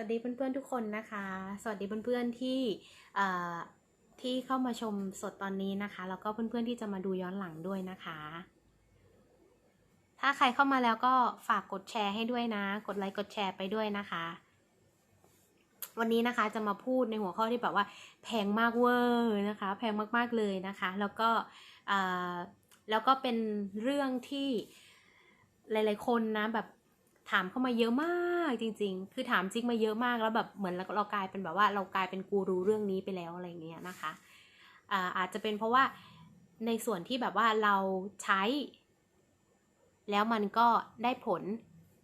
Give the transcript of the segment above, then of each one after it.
วัสดีเพื่อนๆทุกคนนะคะ สวัสดีเพื่อนๆที่เอ่ที่เข้ามาชมสดตอนนี้นะคะ แล้วก็เพื่อนๆที่จะมาดูย้อนหลังด้วยนะคะ ถ้าใครเข้ามาแล้วก็ฝากกดแชร์ให้ด้วยนะ กดไลค์กดแชร์ไปด้วยนะคะ วันนี้นะคะจะมาพูดในหัวข้อที่แบบว่า แพงมากเวอร์นะคะ แพงมากๆเลยนะคะ แล้วก็แล้วก็เป็นเรื่องที่หลาย ๆ คนนะแบบ ถามเข้ามาเยอะมากจริง ๆ คือถามจริงมาเยอะมากแล้วแบบเหมือนเราเรากลายเป็นแบบว่าเรากลายเป็นกูรูเรื่องนี้ไปแล้วอะไรเงี้ยนะคะอ่าอาจจะเป็นเพราะว่าในส่วนที่แบบว่าเราใช้ แล้วมันก็ได้ผล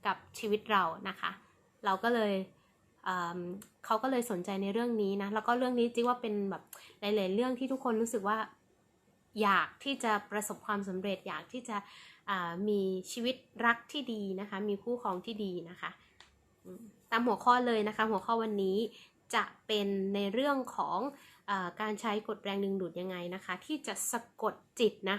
กับชีวิตเรานะคะ เราก็เลยอืมเขาก็เลยสนใจในเรื่องนี้นะ แล้วก็เรื่องนี้จิ๊กว่าเป็นแบบหลายๆเรื่องที่ทุกคนรู้สึกว่า อยากที่จะประสบความสำเร็จอยากที่จะมีชีวิตรักที่ดีนะคะ มีคู่ครองที่ดีนะคะ ตามหัวข้อเลยนะคะ หัวข้อวันนี้จะเป็นในเรื่องของอการใช้กฎแรงดึงดูดยังไงนะคะ ที่จะสะกดจิตนะ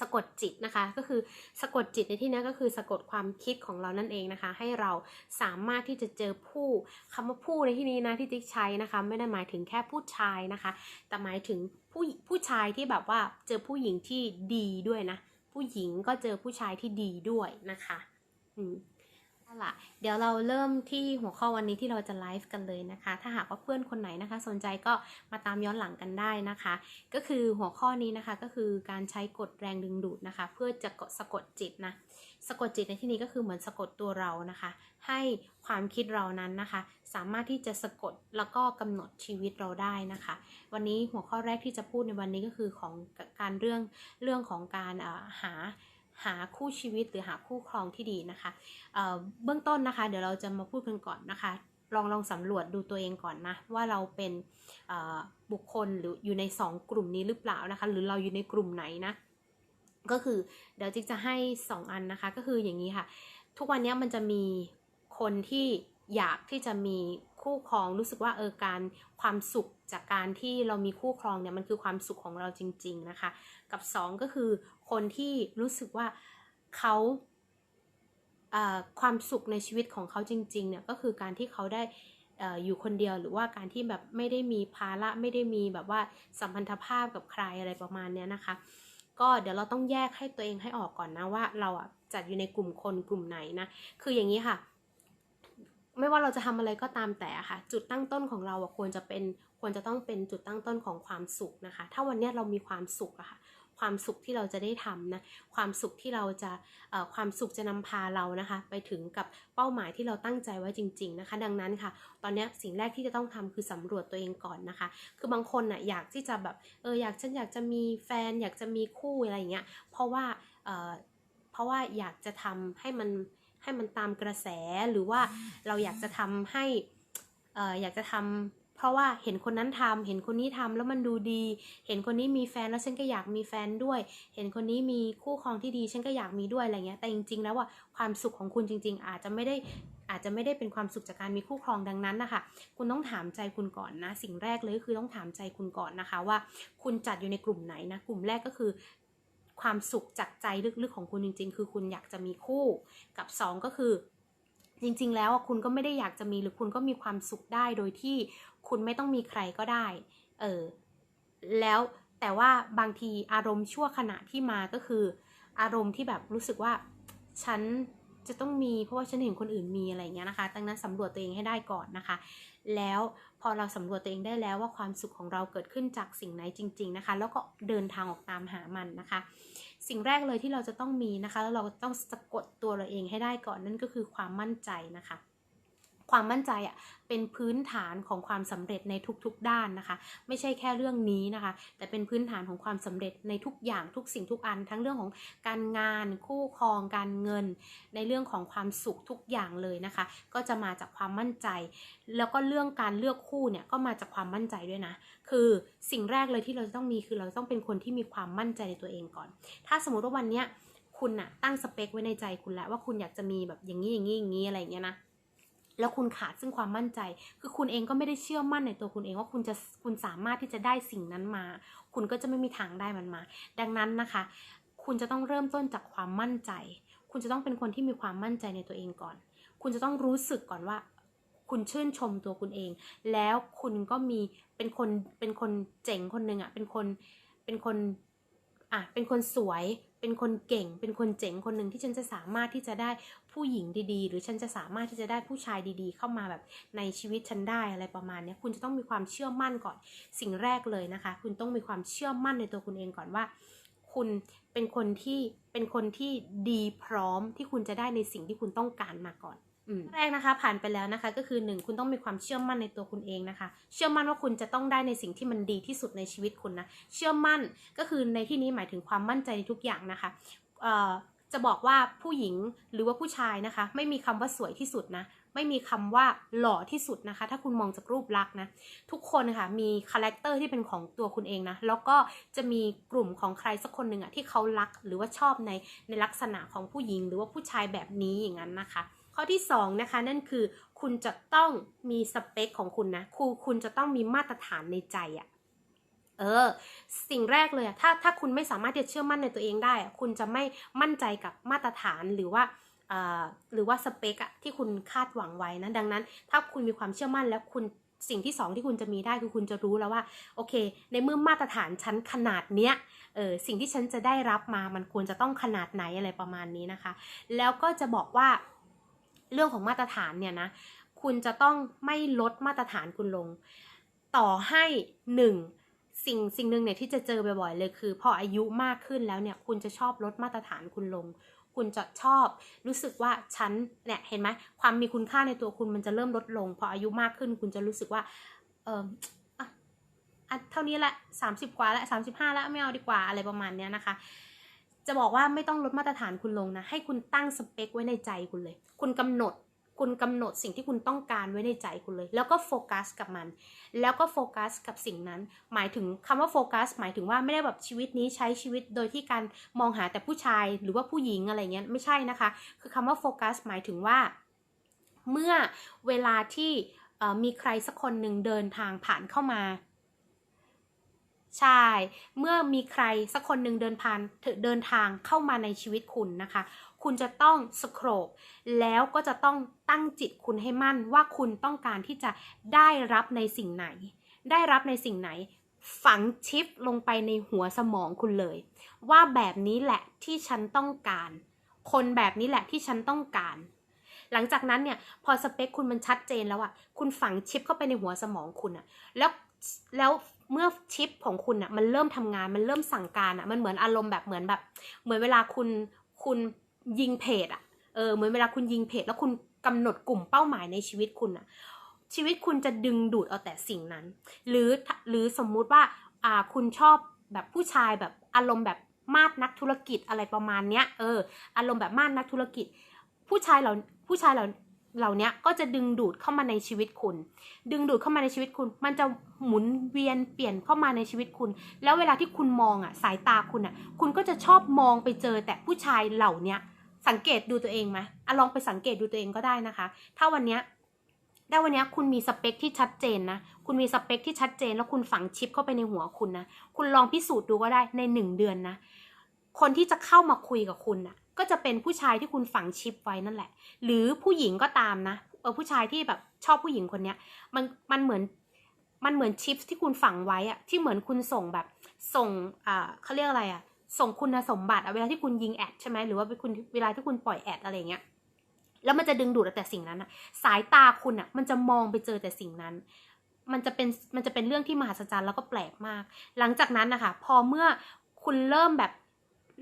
สะกดจิตนะคะ ก็คือสะกดจิตในที่นี้ก็คือสะกดความคิดของเรานั่นเองนะคะ ให้เราสามารถที่จะเจอผู้คำว่าผู้ในที่นี้นะที่ติ๊กใช้นะคะ ไม่ได้หมายถึงแค่ผู้ชายนะคะ แต่หมายถึงผู้ผู้ชายที่แบบว่าเจอผู้หญิงที่ดีด้วยนะ ผู้หญิงก็เจอผู้ชายที่ดีด้วยนะคะ อืม เอาละเดี๋ยวเราเริ่มที่หัวข้อวันนี้ที่เราจะไลฟ์กันเลยนะคะ ถ้าหากว่าเพื่อนคนไหนนะคะ สนใจก็มาตามย้อนหลังกันได้นะคะ ก็คือหัวข้อนี้นะคะก็คือการใช้กฎแรงดึงดูดนะคะ เพื่อจะกสะกดจิตนะสะกดจิตในที่นี้ก็คือเหมือนสะกดตัวเรานะคะ ให้ความคิดเรานั้นนะคะ สามารถที่จะสะกดแล้วก็กำหนดชีวิตเราได้นะคะ วันนี้หัวข้อแรกที่จะพูดในวันนี้ก็คือของการเรื่องเรื่องของการหา หาคู่ชีวิตหรือหาคู่ครองที่ดีนะคะเเบื้องต้นนะคะ เดี๋ยวเราจะมาพูดกันก่อนนะคะ ลองลองสำรวจดูตัวเองก่อนนะ ว่าเราเป็นบุคคลหรืออยู่ใน 2 กลุ่มนี้หรือเปล่านะคะ หรือเราอยู่ในกลุ่มไหนนะ ก็คือเดี๋ยวจิ๊กจะให้ 2 อันนะคะ ก็คืออย่างนี้ค่ะ ทุกวันนี้มันจะมีคนที่ อยากที่จะมีคู่ครองรู้สึกว่าเออการความสุขจากการที่เรามีคู่ครองเนี่ยมันคือความสุขของเราจริง ๆนะคะ กับ 2 ก็คือคนที่รู้สึกว่าเขาเความสุขในชีวิตของเขาจริงๆเนี่ยก็คือการที่เขาได้เอ่ออยู่คนเดียวหรือว่าการที่แบบไม่ได้มีภาระไม่ได้มีแบบว่าสัมพันธภาพกับใครอะไรประมาณเนี้ยนะคะ ก็เดี๋ยวเราต้องแยกให้ตัวเองให้ออกก่อนนะว่าเราอะจัดอยู่ในกลุ่มคนกลุ่มไหนนะคืออย่างนี้ค่ะ ไม่ว่าเราจะทำอะไรก็ตามแต่ค่ะ จุดตั้งต้นของเราควรจะเป็นควรจะต้องเป็นจุดตั้งต้นของความสุขนะคะ ถ้าวันนี้เรามีความสุขอะค่ะ ความสุขที่เราจะได้ทำนะ ความสุขที่เราจะความสุขจะนำพาเรานะคะ ไปถึงกับเป้าหมายที่เราตั้งใจไว้จริง ๆนะคะ ดังนั้นค่ะ ตอนนี้สิ่งแรกที่จะต้องทำคือสำรวจตัวเองก่อนนะคะ คือบางคนน่ะอยากที่จะแบบเอออยากฉันอยากจะมีแฟน อยากจะมีคู่อะไรอย่างเงี้ย เพราะว่าเเพราะว่าอยากจะทำให้มัน ให้มันตามกระแสหรือว่าเราอยากจะทำให้เอ่ออยากจะทำเพราะว่าเห็นคนนั้นทำเห็นคนนี้ทำแล้วมันดูดี เห็นคนนี้มีแฟนแล้วฉันก็อยากมีแฟนด้วย เห็นคนนี้มีคู่ครองที่ดีฉันก็อยากมีด้วยอะไรเงี้ย แต่จริง ๆ แล้วว่าความสุขของคุณจริง ๆ อาจจะไม่ได้อาจจะไม่ได้เป็นความสุขจากการมีคู่ครองดังนั้นนะคะ คุณต้องถามใจคุณก่อนนะ สิ่งแรกเลยก็คือต้องถามใจคุณก่อนนะคะว่า คุณจัดอยู่ในกลุ่มไหนนะ กลุ่มแรกก็คือ ความสุขจากใจลึกๆของคุณจริง ๆ คือคุณอยากจะมีคู่ กับสองก็คือ จริง ๆ แล้วคุณก็ไม่ได้อยากจะมีหรือคุณก็มีความสุขได้โดยที่คุณไม่ต้องมีใครก็ได้เออแล้วแต่ว่าบางทีอารมณ์ชั่วขณะที่มาก็คือ อารมณ์ที่แบบรู้สึกว่าฉัน จะต้องมีเพราะว่าฉันเห็นคนอื่นมีอะไรอย่างเงี้ยนะคะดังนั้นสำรวจตัวเองให้ได้ก่อนนะคะ แล้วพอเราสำรวจตัวเองได้แล้วว่าความสุขของเราเกิดขึ้นจากสิ่งไหนจริง ๆนะคะ แล้วก็เดินทางออกตามหามันนะคะ สิ่งแรกเลยที่เราจะต้องมีนะคะแล้วเราต้องสะกดตัวเราเองให้ได้ก่อนนั่นก็คือความมั่นใจนะคะ ความมั่นใจอะเป็นพื้นฐานของความสำเร็จในทุกๆด้านนะคะ ไม่ใช่แค่เรื่องนี้นะคะ แต่เป็นพื้นฐานของความสำเร็จในทุกอย่างทุกสิ่งทุกอัน ทั้งเรื่องของการงานคู่ครองการเงิน ในเรื่องของความสุขทุกอย่างเลยนะคะ ก็จะมาจากความมั่นใจ แล้วก็เรื่องการเลือกคู่เนี่ยก็มาจากความมั่นใจด้วยนะ คือสิ่งแรกเลยที่เราจะต้องมีคือเราต้องเป็นคนที่มีความมั่นใจในตัวเองก่อน ถ้าสมมติว่าวันเนี้ยคุณน่ะตั้งสเปคไว้ในใจคุณแล้วว่าคุณอยากจะมีแบบอย่างนี้อย่างนี้อย่างนี้อะไรอย่างเงี้ยนะ แล้วคุณขาดซึ่งความมั่นใจ คือคุณเองก็ไม่ได้เชื่อมั่นในตัวคุณเองว่าคุณจะคุณสามารถที่จะได้สิ่งนั้นมา คุณก็จะไม่มีทางได้มันมา ดังนั้นนะคะ คุณจะต้องเริ่มต้นจากความมั่นใจ คุณจะต้องเป็นคนที่มีความมั่นใจในตัวเองก่อน คุณจะต้องรู้สึกก่อนว่า คุณชื่นชมตัวคุณเอง แล้วคุณก็มีเป็นคนเป็นคนเจ๋งคนหนึ่งอะเป็นคนเป็นคนอะเป็นคนสวย เป็นคนเก่ง เป็นคนเจ๋งคนหนึ่งที่ฉันจะสามารถที่จะได้ผู้หญิงดีๆ หรือฉันจะสามารถที่จะได้ผู้ชายดีๆ เข้ามาแบบในชีวิตฉันได้อะไรประมาณนี้คุณจะต้องมีความเชื่อมั่นก่อนสิ่งแรกเลยนะคะ คุณต้องมีความเชื่อมั่นในตัวคุณเองก่อนว่า คุณเป็นคนที่เป็นคนที่ดีพร้อมที่คุณจะได้ในสิ่งที่คุณต้องการมาก่อน แรกนะคะผ่านไปแล้วนะคะก็คือหนึ่งคุณต้องมีความเชื่อมั่นในตัวคุณเองนะคะ เชื่อมั่นว่าคุณจะต้องได้ในสิ่งที่มันดีที่สุดในชีวิตคุณนะเชื่อมั่นก็คือในที่นี้หมายถึงความมั่นใจในทุกอย่างนะคะจะบอกว่าผู้หญิงหรือว่าผู้ชายนะคะ ไม่มีคำว่าสวยที่สุดนะไม่มีคำว่าหล่อที่สุดนะคะ ถ้าคุณมองจากรูปลักษณ์นะทุกคนค่ะมีคาแรคเตอร์ที่เป็นของตัวคุณเองนะแล้วก็จะมีกลุ่มของใครสักคนหนึ่งอะที่เขารักหรือว่าชอบในในลักษณะของผู้หญิง หรือว่าผู้ชายแบบนี้อย่างนั้นนะคะ ข้อที่สองนะคะนั่นคือคุณจะต้องมีสเปคของคุณนะคุณคุณจะต้องมีมาตรฐานในใจอะเออ สิ่งแรกเลยอะถ้าถ้าคุณไม่สามารถที่จะเชื่อมั่นในตัวเองได้อะคุณจะไม่มั่นใจกับมาตรฐานหรือว่าเอ่อหรือว่าสเปคอะที่คุณคาดหวังไว้นะดังนั้น ถ้าคุณมีความเชื่อมั่นแล้วคุณสิ่งที่สองที่คุณจะมีได้คือคุณจะรู้แล้วว่าโอเค ในเมื่อมาตรฐานชั้นขนาดเนี้ยเออสิ่งที่ฉันจะได้รับมามันควรจะต้องขนาดไหนอะไรประมาณนี้นะคะ แล้วก็จะบอกว่า เรื่องของมาตรฐานเนี่ยนะคุณจะต้องไม่ลดมาตรฐานคุณลง ต่อให้หนึ่งสิ่งสิ่งหนึ่งเนี่ยที่จะเจอบ่อยๆเลยคือ พออายุมากขึ้นแล้วเนี่ยคุณจะชอบลดมาตรฐานคุณลง คุณจะชอบ รู้สึกว่าฉันเนี่ยเห็นไหมความมีคุณค่าในตัวคุณมันจะเริ่มลดลง พออายุมากขึ้นคุณจะรู้สึกว่าเอออ่อเท่านี้ละ30กว่าละ35ละไม่เอาดีกว่าอะไรประมาณเนี้ยนะคะ จะบอกว่าไม่ต้องลดมาตรฐานคุณลงนะ ให้คุณตั้งสเปคไว้ในใจคุณเลย คุณกำหนด คุณกำหนดสิ่งที่คุณต้องการไว้ในใจคุณเลย แล้วก็โฟกัสกับมัน แล้วก็โฟกัสกับสิ่งนั้น หมายถึงคำว่าโฟกัสหมายถึงว่าไม่ได้แบบชีวิตนี้ใช้ชีวิตโดยที่การมองหาแต่ผู้ชายหรือว่าผู้หญิงอะไรเงี้ยไม่ใช่นะคะ คือคำว่าโฟกัสหมายถึงว่า เมื่อเวลาที่มีใครสักคนหนึ่งเดินทางผ่านเข้ามา ใช่ เมื่อมีใครสักคนหนึ่งเดินผ่านเดินทางเข้ามาในชีวิตคุณนะคะ คุณจะต้องสโครกแล้วก็จะต้องตั้งจิตคุณให้มั่นว่าคุณต้องการที่จะได้รับในสิ่งไหน ได้รับในสิ่งไหน ฝังชิปลงไปในหัวสมองคุณเลย ว่าแบบนี้แหละที่ฉันต้องการ คนแบบนี้แหละที่ฉันต้องการหลังจากนั้นเนี่ยพอสเปคคุณมันชัดเจนแล้วอะคุณฝังชิปเข้าไปในหัวสมองคุณอะแล้วแล้ว เมื่อชิปของคุณอะมันเริ่มทำงานมันเริ่มสั่งการอะมันเหมือนอารมณ์แบบเหมือนแบบ เหมือนเวลาคุณคุณยิงเพจอะเออเหมือนเวลาคุณยิงเพจแล้วคุณกำหนดกลุ่มเป้าหมายในชีวิตคุณอะชีวิตคุณจะดึงดูดเอาแต่สิ่งนั้น หรือหรือสมมุติว่าอ่าคุณชอบแบบผู้ชายแบบอารมณ์แบบมาดนักธุรกิจอะไรประมาณเนี้ยเอออารมณ์แบบมาดนักธุรกิจ ผู้ชายเหล่าผู้ชายเหล่า เหล่านี้ก็จะดึงดูดเข้ามาในชีวิตคุณ ดึงดูดเข้ามาในชีวิตคุณ มันจะหมุนเวียนเปลี่ยนเข้ามาในชีวิตคุณ แล้วเวลาที่คุณมองอะสายตาคุณอะ คุณก็จะชอบมองไปเจอแต่ผู้ชายเหล่านี้สังเกตดูตัวเองไหมอะลองไปสังเกตดูตัวเองก็ได้นะคะ ถ้าวันนี้ถ้าวันนี้คุณมีสเปคที่ชัดเจนนะ คุณมีสเปคที่ชัดเจน แล้วคุณฝังชิปเข้าไปในหัวคุณนะ คุณลองพิสูจน์ดูก็ได้ในหนึ่งเดือนนะ คนที่จะเข้ามาคุยกับคุณน่ะ ก็จะเป็นผู้ชายที่คุณฝังชิปไว้นั่นแหละ หรือผู้หญิงก็ตามนะเออผู้ชายที่แบบชอบผู้หญิงคนเนี้ยมันมันเหมือนมันเหมือนชิปที่คุณฝังไว้อะที่เหมือนคุณส่งแบบส่งอ่าเขาเรียกอะไรอะส่งคุณสมบัติเวลาที่คุณยิงแอดใช่ไหมหรือว่าคุณเวลาที่คุณปล่อยแอดอะไรเงี้ยแล้วมันจะดึงดูดแต่สิ่งนั้นอะสายตาคุณอะมันจะมองไปเจอแต่สิ่งนั้น มันจะเป็นมันจะเป็นเรื่องที่มหัศจรรย์แล้วก็แปลกมาก หลังจากนั้นนะคะพอเมื่อคุณเริ่มแบบ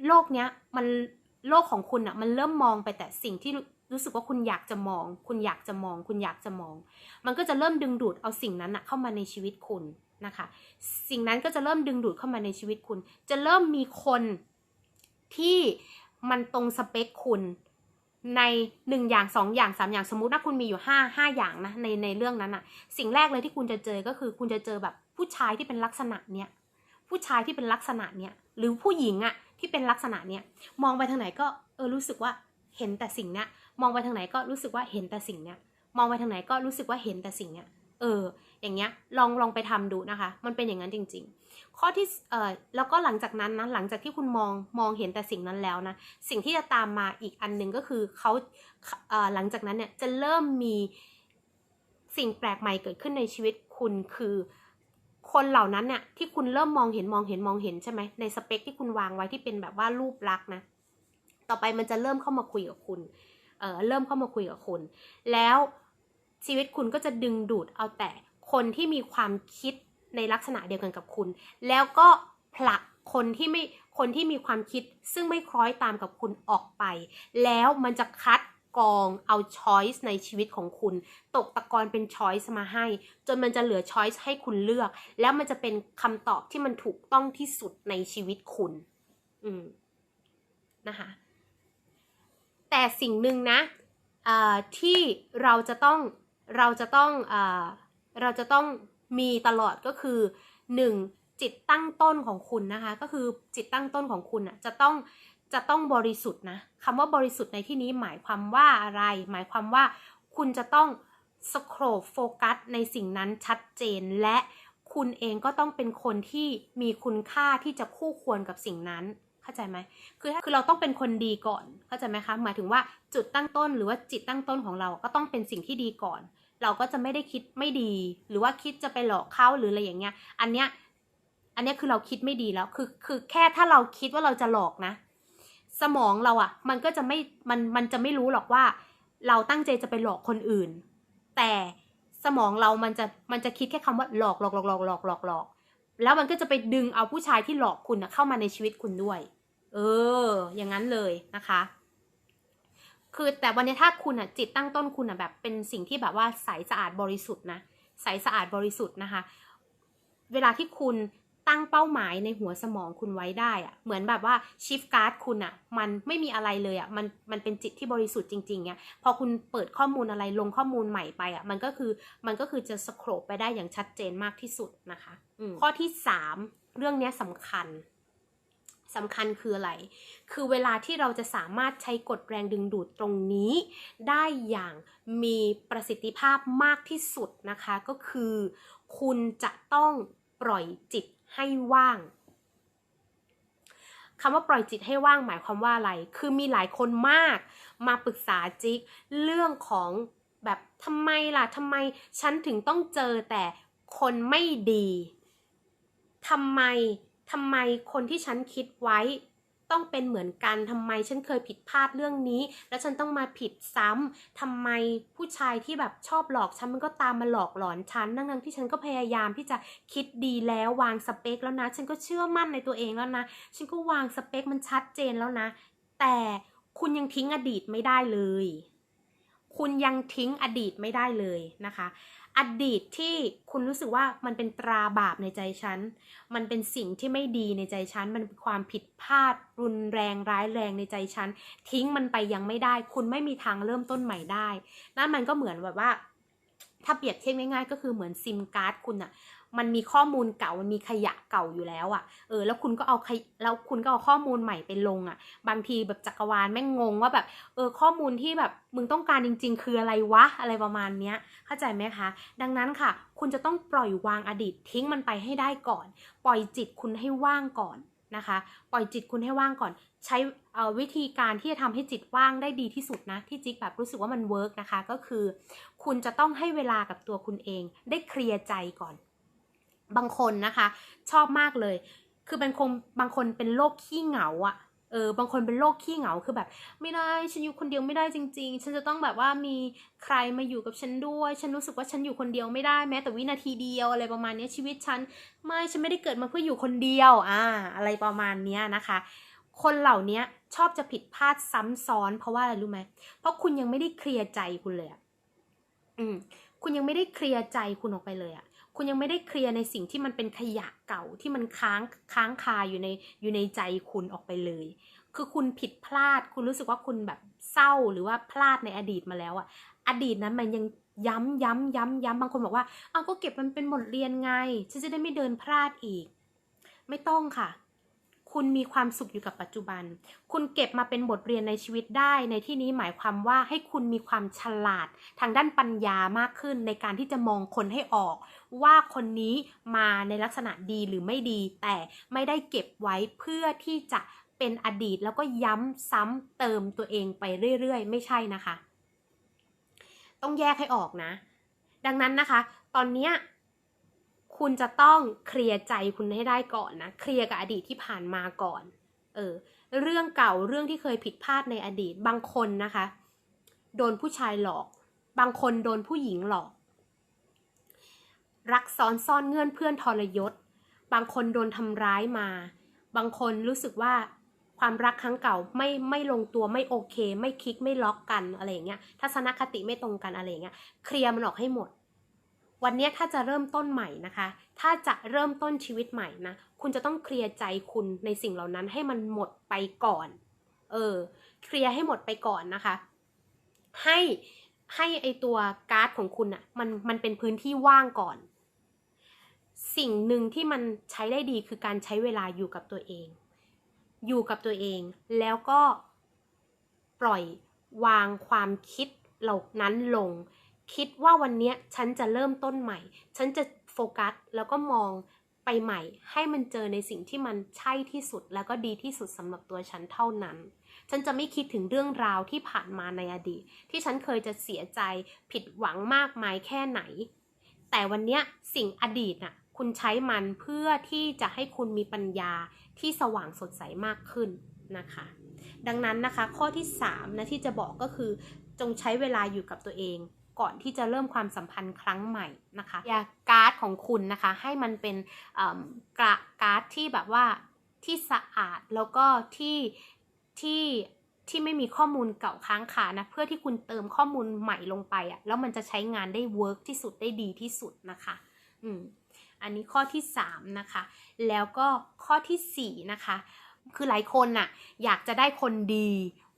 โลกเนี้ยมัน โลกของคุณอะมันเริ่มมองไปแต่สิ่งที่รู้สึกว่าคุณอยากจะมอง คุณอยากจะมอง คุณอยากจะมอง มันก็จะเริ่มดึงดูดเอาสิ่งนั้นอะเข้ามาในชีวิตคุณนะคะ สิ่งนั้นก็จะเริ่มดึงดูดเข้ามาในชีวิตคุณ จะเริ่มมีคนที่มันตรงสเปคคุณในหนึ่งอย่างสองอย่างสามอย่างสมมุตินะคุณมีอยู่ห้าห้าอย่างนะในในเรื่องนั้นอะสิ่งแรกเลยที่คุณจะเจอก็คือคุณจะเจอแบบผู้ชายที่เป็นลักษณะเนี้ยผู้ชายที่เป็นลักษณะเนี้ยหรือผู้หญิงอะ ที่เป็นลักษณะเนี้ยมองไปทางไหนก็เออรู้สึกว่าเห็นแต่สิ่งเนี้ยมองไปทางไหนก็รู้สึกว่าเห็นแต่สิ่งเนี้ยมองไปทางไหนก็รู้สึกว่าเห็นแต่สิ่งเนี้ยเออ อย่างเงี้ยลองลองไปทำดูนะคะ มันเป็นอย่างนั้นจริง ๆ ข้อที่เออแล้วก็หลังจากนั้นนะหลังจากที่คุณมองมองเห็นแต่สิ่งนั้นแล้วนะสิ่งที่จะตามมาอีกอันหนึ่งก็คือเขาเออหลังจากนั้นเนี่ยจะเริ่มมีสิ่งแปลกใหม่เกิดขึ้นในชีวิตคุณคือ คนเหล่านั้นเนี่ยที่คุณเริ่มมองเห็นมองเห็นมองเห็นใช่ไหมในสเปคที่คุณวางไว้ที่เป็นแบบว่ารูปลักษณ์นะ ต่อไปมันจะเริ่มเข้ามาคุยกับคุณ เออเริ่มเข้ามาคุยกับคุณ แล้วชีวิตคุณก็จะดึงดูดเอาแต่คนที่มีความคิดในลักษณะเดียวกันกับคุณ แล้วก็ผลักคนที่ไม่คนที่มีความคิดซึ่งไม่คล้อยตามกับคุณออกไป แล้วมันจะคัด กองเอาช้อยส์ในชีวิตของคุณ ตกตะกอนเป็นช้อยส์มาให้ จนมันจะเหลือช้อยส์ให้คุณเลือก แล้วมันจะเป็นคำตอบที่มันถูกต้องที่สุดในชีวิตคุณ อืมนะคะแต่สิ่งหนึ่งนะที่เราจะต้องเราจะต้องเราจะต้องมีตลอดก็คือหนึ่งจิตตั้งต้นของคุณนะคะ ก็คือจิตตั้งต้นของคุณอะจะต้อง จะต้องบริสุทธิ์นะคำว่าบริสุทธิ์ในที่นี้หมายความว่าอะไร หมายความว่าคุณจะต้องสโครโฟกัสในสิ่งนั้นชัดเจนและคุณเองก็ต้องเป็นคนที่มีคุณค่าที่จะคู่ควรกับสิ่งนั้นเข้าใจไหมคือคือเราต้องเป็นคนดีก่อนเข้าใจไหมคะหมายถึงว่าจุดตั้งต้นหรือว่าจิตตั้งต้นของเราก็ต้องเป็นสิ่งที่ดีก่อน เราก็จะไม่ได้คิดไม่ดี หรือว่าคิดจะไปหลอกเขาหรืออะไรอย่างเงี้ย อันเนี้ยอันเนี้ยคือเราคิดไม่ดีแล้วคือคือแค่ถ้าเราคิดว่าเราจะหลอกนะ สมองเราอะ่ะมันก็จะไม่มันมันจะไม่รู้หรอกว่า เราตั้งใจจะไปหลอกคนอื่น แต่สมองเรามันจะมันจะคิดแค่คำว่าหลอกหลอกหลอกหลอกหลอกหลอกหลอกแล้วมันก็จะไปดึงเอาผู้ชายที่หลอกคุณนะเข้ามาในชีวิตคุณด้วย เออ อย่างนั้นเลยนะคะ คือแต่วันนี้ถ้าคุณอะจิตตั้งต้นคุณอะแบบ เป็นสิ่งที่แบบว่าใสสะอาดบริสุทธิ์นะใสสะอาดบริสุทธิ์นะคะ เวลาที่คุณ ตั้งเป้าหมายในหัวสมองคุณไว้ได้อะเหมือนแบบว่าชิฟการ์ดคุณอะมันไม่มีอะไรเลยอะมันมันเป็นจิตที่บริสุทธิ์จริงๆเนี่ยพอคุณเปิดข้อมูลอะไรลงข้อมูลใหม่ไปอะมันก็คือมันก็คือจะสโครไปได้อย่างชัดเจนมากที่สุดนะคะอืมข้อที่สามเรื่องเนี้ยสำคัญสำคัญคืออะไร คือเวลาที่เราจะสามารถใช้กฎแรงดึงดูดตรงนี้ ได้อย่างมีประสิทธิภาพมากที่สุดนะคะ ก็คือ คุณจะต้องปล่อยจิต ให้ว่างคำว่าปล่อยจิตให้ว่างหมายความว่าอะไร คือมีหลายคนมากมาปรึกษาจิกเรื่องของแบบทำไมล่ะทำไมฉันถึงต้องเจอแต่คนไม่ดีทำไมทำไมคนที่ฉันคิดไว้ ต้องเป็นเหมือนกันทำไมฉันเคยผิดพลาดเรื่องนี้ แล้วฉันต้องมาผิดซ้ำทำไมผู้ชายที่แบบชอบหลอกฉันมันก็ตามมาหลอกหลอนฉันนั่งๆที่ฉันก็พยายามที่จะคิดดีแล้ววางสเปคแล้วนะ ฉันก็เชื่อมั่นในตัวเองแล้วนะ ฉันก็วางสเปคมันชัดเจนแล้วนะ แต่คุณยังทิ้งอดีตไม่ได้เลย คุณยังทิ้งอดีตไม่ได้เลยนะคะ อดีตที่คุณรู้สึกว่ามันเป็นตราบาปในใจฉัน มันเป็นสิ่งที่ไม่ดีในใจฉัน มันเป็นความผิดพลาด รุนแรงร้ายแรงในใจฉัน ทิ้งมันไปยังไม่ได้ คุณไม่มีทางเริ่มต้นใหม่ได้ นั่นมันก็เหมือนแบบว่า ถ้าเปรียบเทียบง่ายๆ ก็คือเหมือนซิมการ์ดคุณอะ มันมีข้อมูลเก่ามันมีขยะเก่าอยู่แล้วอะ่ะ เออ แล้วคุณก็เอาแล้วคุณก็เอาข้อมูลใหม่ไปลงอะ่ะ บางทีแบบจักรวาลแม่งงงว่าแบบ เออ ข้อมูลที่แบบมึงต้องการจริง ๆ คืออะไรวะ อะไรประมาณเนี้ย เข้าใจไหมคะ ดังนั้นค่ะ คุณจะต้องปล่อยวางอดีตทิ้งมันไปให้ได้ก่อน ปล่อยจิตคุณให้ว่างก่อนนะคะ ปล่อยจิตคุณให้ว่างก่อน ใช้วิธีการที่จะทำให้จิตว่างได้ดีที่สุดนะ ที่จิ๊กแบบรู้สึกว่ามันเวิร์กนะคะ ก็คือ คุณจะต้องให้เวลากับตัวคุณเอง ได้เคลียร์ใจก่อน บางคนนะคะ ชอบมากเลย คือเป็นคงบางคนเป็นโรคขี้เหงาอะเออบางคนเป็นโรคขี้เหงาคือแบบ ไม่ได้ฉันอยู่คนเดียวไม่ได้จริง ๆ ฉันจะต้องแบบว่ามีใครมาอยู่กับฉันด้วย ฉันรู้สึกว่าฉันอยู่คนเดียวไม่ได้แม้แต่วินาทีเดียวอะไรประมาณนี้ชีวิตฉันไม่ฉันไม่ได้เกิดมาเพื่ออยู่คนเดียวอ่าอะไรประมาณนี้นะคะ คนเหล่านี้ชอบจะผิดพลาดซ้ำซ้อน เพราะว่าอะไรรู้ไหมเพราะคุณยังไม่ได้เคลียร์ใจคุณเลยอะอืมคุณยังไม่ได้เคลียร์ใจคุณออกไปเลยอะ คุณยังไม่ได้เคลียร์ในสิ่งที่มันเป็นขยะเก่าที่มันค้างค้างคาอยู่ในอยู่ในใจคุณออกไปเลย คือคุณผิดพลาด คุณรู้สึกว่าคุณแบบเศร้าหรือว่าพลาดในอดีตมาแล้วอะอดีตนั้นมันยังย้ำย้ำย้ำย้ำบางคนบอกว่าเอาก็เก็บมันเป็นบทเรียนไงฉันจะได้ไม่เดินพลาดอีก ไม่ต้องค่ะ คุณมีความสุขอยู่กับปัจจุบัน คุณเก็บมาเป็นบทเรียนในชีวิตได้ ในที่นี้หมายความว่าให้คุณมีความฉลาดทางด้านปัญญามากขึ้นในการที่จะมองคนให้ออก ว่าคนนี้มาในลักษณะดีหรือไม่ดี แต่ไม่ได้เก็บไว้เพื่อที่จะเป็นอดีตแล้วก็ย้ำซ้ำเติมตัวเองไปเรื่อยๆ ไม่ใช่นะคะ ต้องแยกให้ออกนะ ดังนั้นนะคะ ตอนนี้คุณจะต้องเคลียร์ใจคุณให้ได้ก่อนนะ เคลียร์กับอดีตที่ผ่านมาก่อน เออ เรื่องเก่าเรื่องที่เคยผิดพลาดในอดีต บางคนนะคะ โดนผู้ชายหลอก บางคนโดนผู้หญิงหลอก รักซ้อนซ่อนเงื่อนเพื่อนทรยศ บางคนโดนทำร้ายมา บางคนรู้สึกว่าความรักครั้งเก่าไม่ไม่ลงตัวไม่โอเค ไม่คลิกไม่ล็อกกันอะไรอย่างเงี้ยทัศนคติไม่ตรงกันอะไรอย่างเงี้ยเคลียร์มันออกให้หมด วันนี้ถ้าจะเริ่มต้นใหม่นะคะ ถ้าจะเริ่มต้นชีวิตใหม่นะคุณจะต้องเคลียร์ใจคุณในสิ่งเหล่านั้นให้มันหมดไปก่อน เออ เคลียร์ให้หมดไปก่อนนะคะ ให้ให้ไอตัวการ์ดของคุณอะมันมันเป็นพื้นที่ว่างก่อน สิ่งหนึ่งที่มันใช้ได้ดีคือการใช้เวลาอยู่กับตัวเอง อยู่กับตัวเอง แล้วก็ปล่อยวางความคิดเหล่านั้นลง คิดว่าวันนี้ฉันจะเริ่มต้นใหม่ ฉันจะโฟกัสแล้วก็มองไปใหม่ ให้มันเจอในสิ่งที่มันใช่ที่สุดแล้วก็ดีที่สุดสำหรับตัวฉันเท่านั้น ฉันจะไม่คิดถึงเรื่องราวที่ผ่านมาในอดีต ที่ฉันเคยจะเสียใจผิดหวังมากมายแค่ไหน แต่วันนี้สิ่งอดีตน่ะ คุณใช้มันเพื่อที่จะให้คุณมีปัญญาที่สว่างสดใสมากขึ้นนะคะ ดังนั้นนะคะข้อที่3นะที่จะบอกก็คือ จงใช้เวลาอยู่กับตัวเอง ก่อนที่จะเริ่มความสัมพันธ์ครั้งใหม่นะคะอย่าการ์ดของคุณนะคะ ให้มันเป็นกระการ์ดที่แบบว่าที่สะอาดแล้วก็ที่ที่ที่ไม่มีข้อมูลเก่าค้างคานะเพื่อที่คุณเติมข้อมูลใหม่ลงไปอะ่ะแล้วมันจะใช้งานได้เวิร์กที่สุดได้ดีที่สุดนะคะ อืม อันนี้ข้อที่3นะคะ แล้วก็ข้อทีสี่4นะคะ คือหลายคนน่ะอยากจะได้คนดี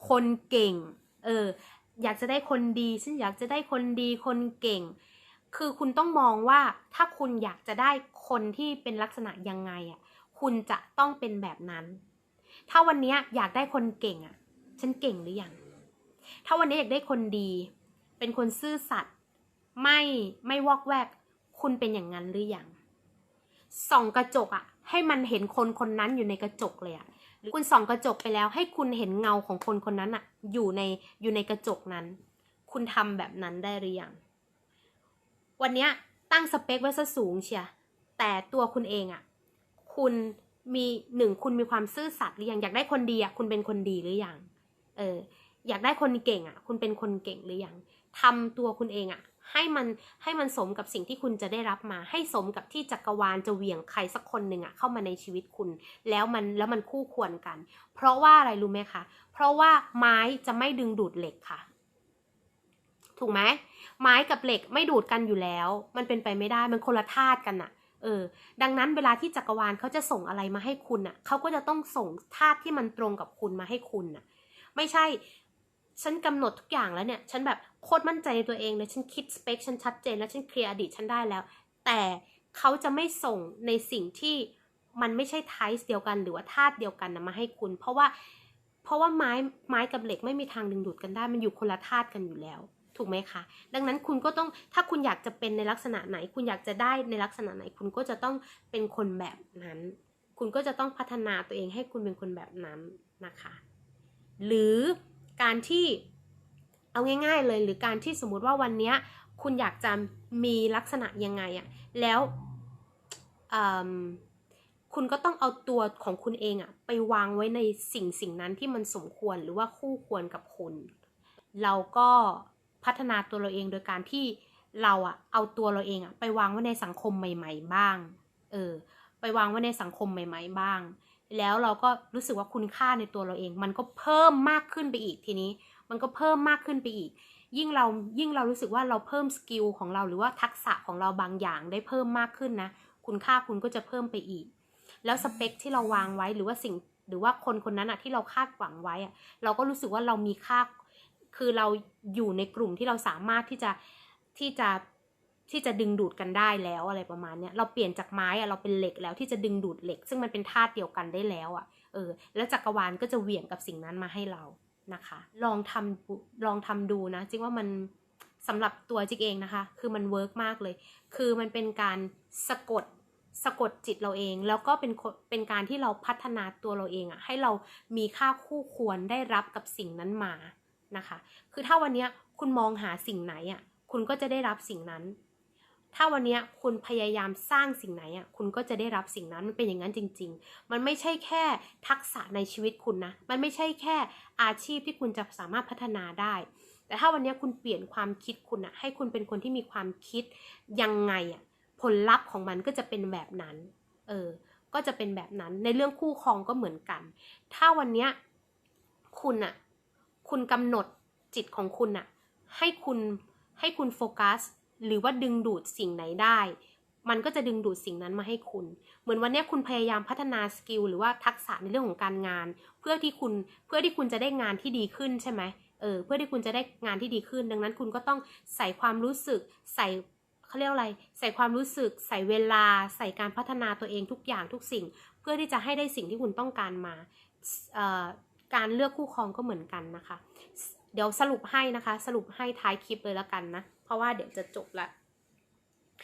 คนเก่ง เออ อยากจะได้คนดีฉันอยากจะได้คนดี คนเก่ง คือคุณต้องมองว่าถ้าคุณอยากจะได้คนที่เป็นลักษณะยังไงอะ คุณจะต้องเป็นแบบนั้น ถ้าวันนี้อยากได้คนเก่งอะ ฉันเก่งหรือยัง ถ้าวันนี้อยากได้คนดี เป็นคนซื่อสัตย์ ไม่ไม่วอกแวก คุณเป็นอย่างนั้นหรือยัง ส่องกระจกอะให้มันเห็นคนคนนั้นอยู่ในกระจกเลยอะหรือคุณส่องกระจกไปแล้วให้คุณเห็นเงาของคนคนนั้นอะอยู่ในอยู่ในกระจกนั้น คุณทำแบบนั้นได้หรือยังวันเนี้ยตั้งสเปคไว้ซะสูงเชียแต่ตัวคุณเองอะคุณมีหนึ่งคุณมีความซื่อสัตย์หรือยังอยากได้คนดีอะคุณเป็นคนดีหรือยังเอออยากได้คนเก่งอะคุณเป็นคนเก่งหรือยังทำตัวคุณเองอะ ให้มันให้มันสมกับสิ่งที่คุณจะได้รับมา ให้สมกับที่จักรวาลจะเหวี่ยงใครสักคนหนึ่งอะเข้ามาในชีวิตคุณ แล้วมันแล้วมันคู่ควรกัน เพราะว่าอะไรรู้ไหมคะ เพราะว่าไม้จะไม่ดึงดูดเหล็กค่ะ ถูกไหมไม้กับเหล็กไม่ดูดกันอยู่แล้ว มันเป็นไปไม่ได้มันคนละธาตุกันอะเออดังนั้นเวลาที่จักรวาลเขาจะส่งอะไรมาให้คุณอะเขาก็จะต้องส่งธาตุที่มันตรงกับคุณมาให้คุณอะไม่ใช่ ฉันกำหนดทุกอย่างแล้วเนี่ย ฉันแบบ โคตรมั่นใจในตัวเองเลยฉันคิดสเปคฉันชัดเจน แล้วฉันเคลียร์อดีตฉันได้แล้ว แต่เขาจะไม่ส่งในสิ่งที่มันไม่ใช่ไทส์เดียวกันหรือว่าธาตุเดียวกันนะมาให้คุณ เพราะว่าเพราะว่าไม้ไม้กับเหล็กไม่มีทางดึงดูดกันได้ มันอยู่คนละธาตุกันอยู่แล้ว ถูกไหมคะ ดังนั้นคุณก็ต้องถ้าคุณอยากจะเป็นในลักษณะไหน คุณอยากจะได้ในลักษณะไหน คุณก็จะต้องเป็นคนแบบนั้น คุณก็จะต้องพัฒนาตัวเองให้คุณเป็นคนแบบนั้นนะคะ หรือการที่ เอาง่าย ๆ เลยหรือการที่สมมุติว่าวันนี้คุณอยากจะมีลักษณะยังไงอะแล้วคุณก็ต้องเอาตัวของคุณเองอะไปวางไว้ในสิ่งสิ่งนั้นที่มันสมควรหรือว่าคู่ควรกับคุณเราก็พัฒนาตัวเราเองโดยการที่เราอะเอาตัวเราเองอะไปวางไว้ในสังคมใหม่ ๆ บ้าง เออ ไปวางไว้ในสังคมใหม่ ๆ บ้าง แล้วเราก็รู้สึกว่าคุณค่าในตัวเราเอง มันก็เพิ่มมากขึ้นไปอีกทีนี้ มันก็เพิ่มมากขึ้นไปอีก ยิ่งเรายิ่งเรารู้สึกว่าเราเพิ่มสกิลของเราหรือว่าทักษะของเราบางอย่างได้เพิ่มมากขึ้นนะ คุณค่าคุณก็จะเพิ่มไปอีก แล้วสเปคที่เราวางไว้หรือว่าสิ่งหรือว่าคนคนนั้นอะที่เราคาดหวังไว้อะเราก็รู้สึกว่าเรามีค่าคือเราอยู่ในกลุ่มที่เราสามารถที่จะที่จะที่จะดึงดูดกันได้แล้วอะไรประมาณเนี้ยเราเปลี่ยนจากไม้อะเราเป็นเหล็กแล้วที่จะดึงดูดเหล็ก ซึ่งมันเป็นธาตุเดียวกันได้แล้วอะเออ แล้วจักรวาลก็จะเหวี่ยงกับสิ่งนั้นมาให้เรา นะคะ ลองทำลองทำดูนะจริงว่ามันสำหรับตัวจิกเองนะคะ คือมันเวิร์กมากเลย คือมันเป็นการสะกดสะกดจิตเราเอง แล้วก็เป็นเป็นการที่เราพัฒนาตัวเราเองอะให้เรามีค่าคู่ควรได้รับกับสิ่งนั้นมานะคะ คือถ้าวันนี้คุณมองหาสิ่งไหนอะคุณก็จะได้รับสิ่งนั้น ถ้าวันนี้คุณพยายามสร้างสิ่งไหนอะคุณก็จะได้รับสิ่งนั้นมันเป็นอย่างนั้นจริง ๆ มันไม่ใช่แค่ทักษะในชีวิตคุณนะ มันไม่ใช่แค่อาชีพที่คุณจะสามารถพัฒนาได้ แต่ถ้าวันนี้คุณเปลี่ยนความคิดคุณอะให้คุณเป็นคนที่มีความคิดยังไงอะผลลัพธ์ของมันก็จะเป็นแบบนั้น เออ ก็จะเป็นแบบนั้น ในเรื่องคู่ครองก็เหมือนกัน ถ้าวันนี้คุณอะคุณกำหนดจิตของคุณอะให้คุณให้คุณโฟกัส หรือว่าดึงดูดสิ่งไหนได้ มันก็จะดึงดูดสิ่งนั้นมาให้คุณ เหมือนวันนี้คุณพยายามพัฒนาสกิลหรือว่าทักษะในเรื่องของการงาน เพื่อที่คุณเพื่อที่คุณจะได้งานที่ดีขึ้นใช่ไหมเออเพื่อที่คุณจะได้งานที่ดีขึ้น ดังนั้นคุณก็ต้องใส่ความรู้สึกใส่เขาเรียกอะไร ใส่ความรู้สึก ใส่เวลา ใส่การพัฒนาตัวเองทุกอย่างทุกสิ่ง เพื่อที่จะให้ได้สิ่งที่คุณต้องการมาการเลือกคู่ครองก็เหมือนกันนะคะ เดี๋ยวสรุปให้นะคะ สรุปให้ท้ายคลิปเลยแล้วกันนะ เพราะว่าเดี๋ยวจะจบละ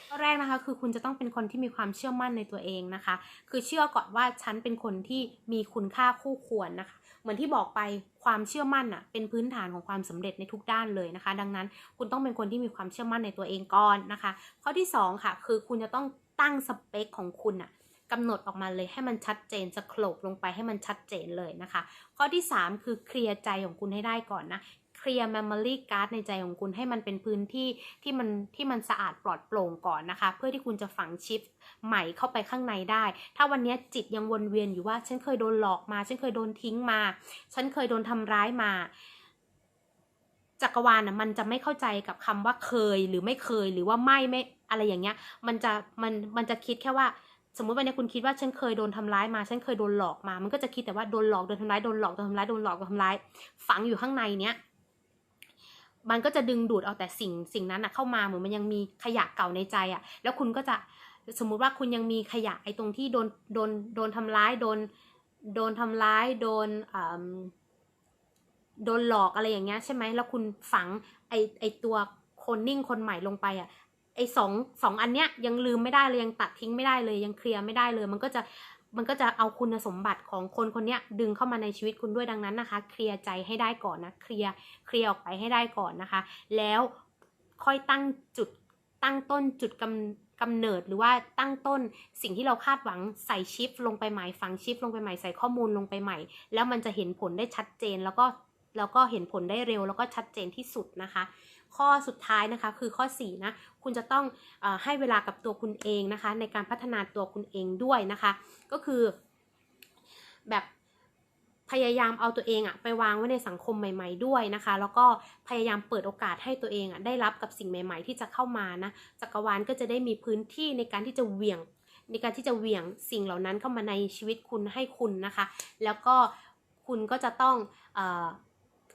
ข้อแรกนะคะคือคุณจะต้องเป็นคนที่มีความเชื่อมั่นในตัวเองนะคะ คือเชื่อก่อนว่าฉันเป็นคนที่มีคุณค่าคู่ควรนะคะ เหมือนที่บอกไปความเชื่อมั่นอะเป็นพื้นฐานของความสำเร็จในทุกด้านเลยนะคะ ดังนั้นคุณต้องเป็นคนที่มีความเชื่อมั่นในตัวเองก่อนนะคะ ข้อที่สองค่ะ คือคุณจะต้องตั้งสเปคของคุณอะกำหนดออกมาเลยให้มันชัดเจนสโคลบลงไปให้มันชัดเจนเลยนะคะ ข้อที่ 3 คือเคลียร์ใจของคุณให้ได้ก่อนนะ เคลียร์ memory card ในใจของคุณให้มันเป็นพื้นที่ที่มันที่มันสะอาดปลอดโปร่งก่อนนะคะ เพื่อที่คุณจะฝังชิปใหม่เข้าไปข้างในได้ ถ้าวันนี้จิตยังวนเวียนอยู่ว่า ฉันเคยโดนหลอกมา ฉันเคยโดนทิ้งมา ฉันเคยโดนทำร้ายมาจักรวาลน่ะมันจะไม่เข้าใจกับคำว่าเคยหรือไม่เคยหรือว่าไม่ไม่อะไรอย่างเงี้ย มันจะมันมันจะคิดแค่ว่า สมมุติวันนี้คุณคิดว่าฉันเคยโดนทำร้ายมา ฉันเคยโดนหลอกมา มันก็จะคิดแต่ว่าโดนหลอกโดนทำร้ายโดนหลอกโดนทำร้ายโดนหลอกโดนทำร้ายฝังอยู่ข้างในเนี้ย มันก็จะดึงดูดเอาแต่สิ่งสิ่งนั้นอะเข้ามาเหมือนมันยังมีขยะเก่าในใจอะแล้วคุณก็จะสมมุติว่าคุณยังมีขยะไอ้ตรงที่โดนโดนโดนทำร้ายโดนโดนทำร้ายโดนอ่าโดนหลอกอะไรอย่างเงี้ยใช่ไหมแล้วคุณฝังไอไอตัวคนนิ่งคนใหม่ลงไปอะไอ้สองสองอันเนี้ยยังลืมไม่ได้เลยยังตัดทิ้งไม่ได้เลยยังเคลียร์ไม่ได้เลย มันก็จะ มันก็จะเอาคุณสมบัติของคนคนนี้ดึงเข้ามาในชีวิตคุณด้วยดังนั้นนะคะ เคลียร์ใจให้ได้ก่อนนะเคลียร์เคลียร์ออกไปให้ได้ก่อนนะคะ แล้วค่อยตั้งจุดตั้งต้นจุดกำกำเนิดหรือว่าตั้งต้นสิ่งที่เราคาดหวังใส่ชิปลงไปใหม่ฝังชิปลงไปใหม่ใส่ข้อมูลลงไปใหม่ แล้วมันจะเห็นผลได้ชัดเจนแล้วก็แล้วก็เห็นผลได้เร็วแล้วก็ชัดเจนที่สุดนะคะ ข้อสุดท้ายนะคะคือข้อ4นะคุณจะต้องอให้เวลากับตัวคุณเองนะคะ ในการพัฒนาตัวคุณเองด้วยนะคะ ก็คือ แบบพยายามเอาตัวเองอะไปวางไว้ในสังคมใหม่ ๆด้วยนะคะ แล้วก็พยายามเปิดโอกาสให้ตัวเองอะได้รับกับสิ่งใหม่ ๆ ที่จะเข้ามานะจักรวาลก็จะได้มีพื้นที่ในการที่จะเหวี่ยง ในการที่จะเหวี่ยงสิ่งเหล่านั้นเข้ามาในชีวิตคุณให้คุณนะคะ แล้วก็คุณก็จะต้องอ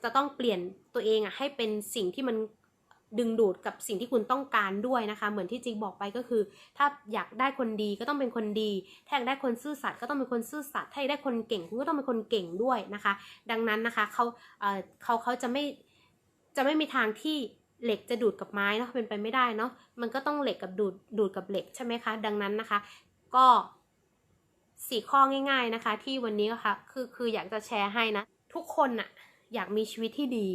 จะต้องเปลี่ยนตัวเองอะให้เป็นสิ่งที่มัน ดึงดูดกับสิ่งที่คุณต้องการด้วยนะคะ เหมือนที่จิงบอกไปก็คือ ถ้าอยากได้คนดีก็ต้องเป็นคนดีถ้าอยากได้คนซื่อสัตย์ก็ต้องเป็นคนซื่อสัตย์ถ้าอยากได้คนเก่งคุณก็ต้องเป็นคนเก่งด้วยนะคะ ดังนั้นนะคะเขาเอ่อเขาเขาจะไม่จะไม่มีทางที่เหล็กจะดูดกับไม้เนาะเป็นไปไม่ได้เนาะมันก็ต้องเหล็กกับดูดดูดกับเหล็กใช่ไหมคะ ดังนั้นนะคะ ก็สี่ข้อง่าย ๆนะคะ ที่วันนี้ก็ค่ะคือคืออยากจะแชร์ให้นะ ทุกคนน่ะอยากมีชีวิตที่ดี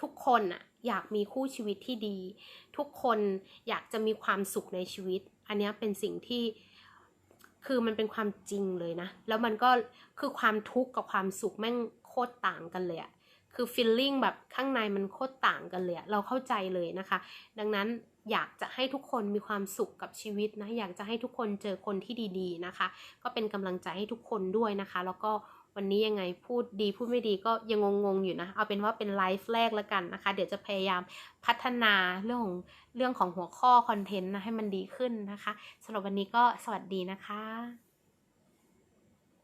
ทุกคนน่ะ อยากมีคู่ชีวิตที่ดี ทุกคนอยากจะมีความสุขในชีวิต อันนี้เป็นสิ่งที่คือมันเป็นความจริงเลยนะ แล้วมันก็คือความทุกข์กับความสุขแม่งโคตรต่างกันเลยอะคือฟีลลิ่งแบบข้างในมันโคตรต่างกันเลยเราเข้าใจเลยนะคะ ดังนั้นอยากจะให้ทุกคนมีความสุขกับชีวิตนะ อยากจะให้ทุกคนเจอคนที่ดีๆนะคะ ก็เป็นกำลังใจให้ทุกคนด้วยนะคะ แล้วก็ วันนี้ยังไงพูดดีพูดไม่ดีก็ยังงงๆอยู่นะ เอาเป็นว่าเป็นไลฟ์แรกแล้วกันนะคะ เดี๋ยวจะพยายามพัฒนาเรื่องของเรื่องของหัวข้อคอนเทนต์นะให้มันดีขึ้นนะคะสำหรับวันนี้ก็สวัสดีนะคะ